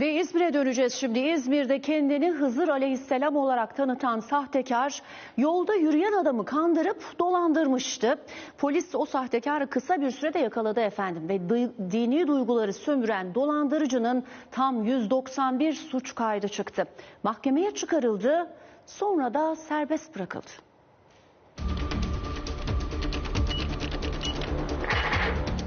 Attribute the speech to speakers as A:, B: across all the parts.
A: Ve İzmir'e döneceğiz şimdi. İzmir'de kendini Hızır Aleyhisselam olarak tanıtan sahtekar yolda yürüyen adamı kandırıp dolandırmıştı. Polis o sahtekarı kısa bir sürede yakaladı efendim ve dini duyguları sömüren dolandırıcının tam 191 suç kaydı çıktı. Mahkemeye çıkarıldı sonra da serbest bırakıldı.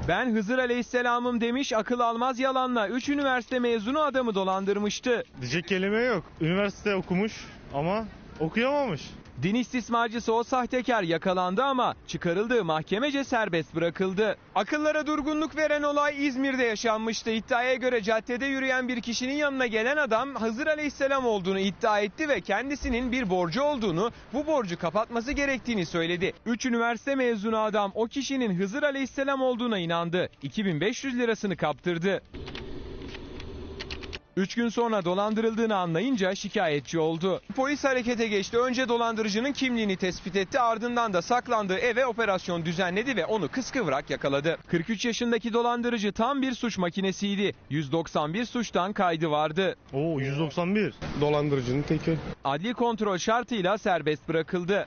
B: Ben Hızır Aleyhisselam'ım demiş akıl almaz yalanla 3 üniversite mezunu adamı dolandırmıştı.
C: Diyecek kelime yok. Üniversite okumuş ama okuyamamış.
B: Din istismarcısı o sahtekar yakalandı ama çıkarıldığı mahkemece serbest bırakıldı. Akıllara durgunluk veren olay İzmir'de yaşanmıştı. İddiaya göre caddede yürüyen bir kişinin yanına gelen adam Hızır Aleyhisselam olduğunu iddia etti ve kendisinin bir borcu olduğunu, bu borcu kapatması gerektiğini söyledi. 3 üniversite mezunu adam o kişinin Hızır Aleyhisselam olduğuna inandı. 2500 lirasını kaptırdı. Üç gün sonra dolandırıldığını anlayınca şikayetçi oldu. Polis harekete geçti. Önce dolandırıcının kimliğini tespit etti. Ardından da saklandığı eve operasyon düzenledi ve onu kıskıvrak yakaladı. 43 yaşındaki dolandırıcı tam bir suç makinesiydi. 191 suçtan kaydı vardı.
C: Oo 191.
D: dolandırıcının teki.
B: Adli kontrol şartıyla serbest bırakıldı.